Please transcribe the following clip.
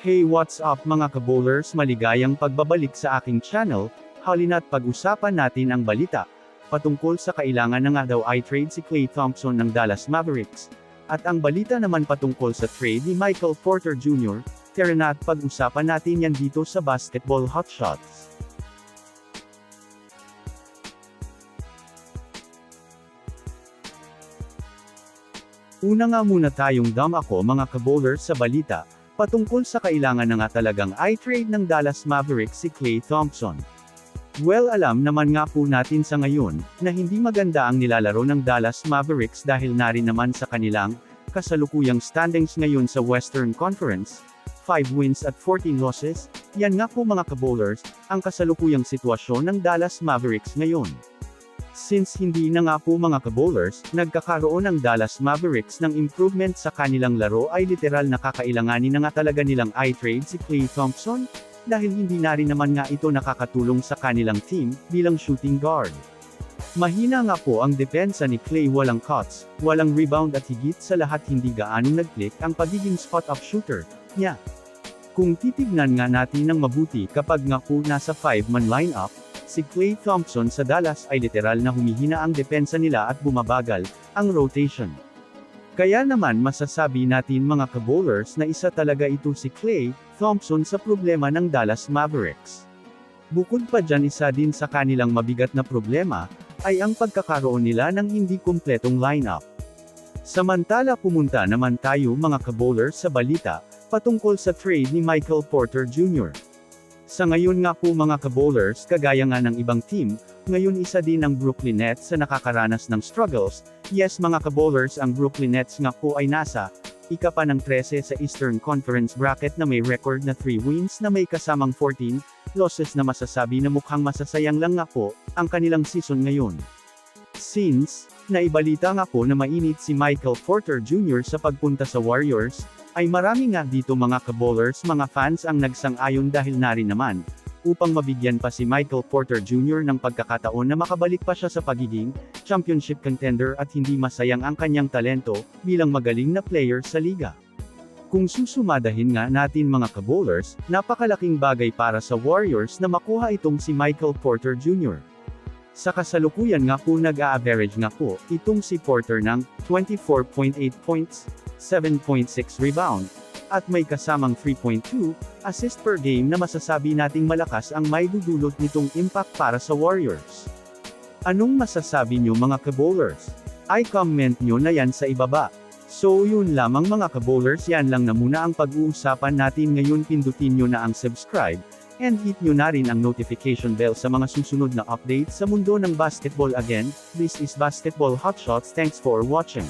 Hey what's up mga kabowlers maligayang pagbabalik sa aking channel, halina't pag-usapan natin ang balita, patungkol sa kailangan na nga daw ay trade si Klay Thompson ng Dallas Mavericks, at ang balita naman patungkol sa trade ni Michael Porter Jr., tara na at pag-usapan natin yan dito sa Basketball Hotshots. Una nga muna tayong dam ako mga kabowlers sa balita, patungkol sa kailangan na nga talagang i-trade ng Dallas Mavericks si Klay Thompson. Well alam naman nga po natin sa ngayon, na hindi maganda ang nilalaro ng Dallas Mavericks dahil na rin naman sa kanilang, kasalukuyang standings ngayon sa Western Conference, 5 wins at 14 losses, yan nga po mga kabowlers, ang kasalukuyang sitwasyon ng Dallas Mavericks ngayon. Since hindi na nga po mga kabowlers, nagkakaroon ng Dallas Mavericks ng improvement sa kanilang laro ay literal na kakailanganin na nga talaga nilang i-trade si Klay Thompson, dahil hindi na rin naman nga ito nakakatulong sa kanilang team, bilang shooting guard. Mahina nga po ang depensa ni Klay walang cuts, walang rebound at higit sa lahat hindi gaanong nag-click ang pagiging spot-up shooter, niya. Kung titignan nga natin ng mabuti kapag nga po nasa 5-man lineup, si Klay Thompson sa Dallas ay literal na humihina ang depensa nila at bumabagal, ang rotation. Kaya naman masasabi natin mga kabowlers na isa talaga ito si Klay Thompson sa problema ng Dallas Mavericks. Bukod pa dyan isa din sa kanilang mabigat na problema, ay ang pagkakaroon nila ng hindi kumpletong lineup. Samantala pumunta naman tayo mga kabowlers sa balita, patungkol sa trade ni Michael Porter Jr. Sa ngayon nga po mga kabowlers kagaya nga ng ibang team, ngayon isa din ang Brooklyn Nets sa nakakaranas ng struggles, yes mga kabowlers ang Brooklyn Nets nga po ay nasa, ika pa ng 13 sa Eastern Conference bracket na may record na 3 wins na may kasamang 14 losses na masasabi na mukhang masasayang lang nga po, ang kanilang season ngayon. Since, naibalita nga po na mainit si Michael Porter Jr. sa pagpunta sa Warriors, ay marami nga dito mga kabowlers mga fans ang nagsang-ayon dahil na rin naman, upang mabigyan pa si Michael Porter Jr. ng pagkakataon na makabalik pa siya sa pagiging championship contender at hindi masayang ang kanyang talento bilang magaling na player sa liga. Kung susumadahin nga natin mga kabowlers, napakalaking bagay para sa Warriors na makuha itong si Michael Porter Jr. Sa kasalukuyan nga po nag-a-average nga po, itong si Porter ng 24.8 points, 7.6 rebound, at may kasamang 3.2 assist per game na masasabi nating malakas ang may dudulot nitong impact para sa Warriors. Anong masasabi nyo mga kabowlers? Ay comment nyo na yan sa ibaba. So yun lamang mga kabowlers yan lang na muna ang pag-uusapan natin ngayon pindutin nyo na ang subscribe, and hit nyo na rin ang notification bell sa mga susunod na updates sa mundo ng basketball again, this is Basketball Hotshots thanks for watching.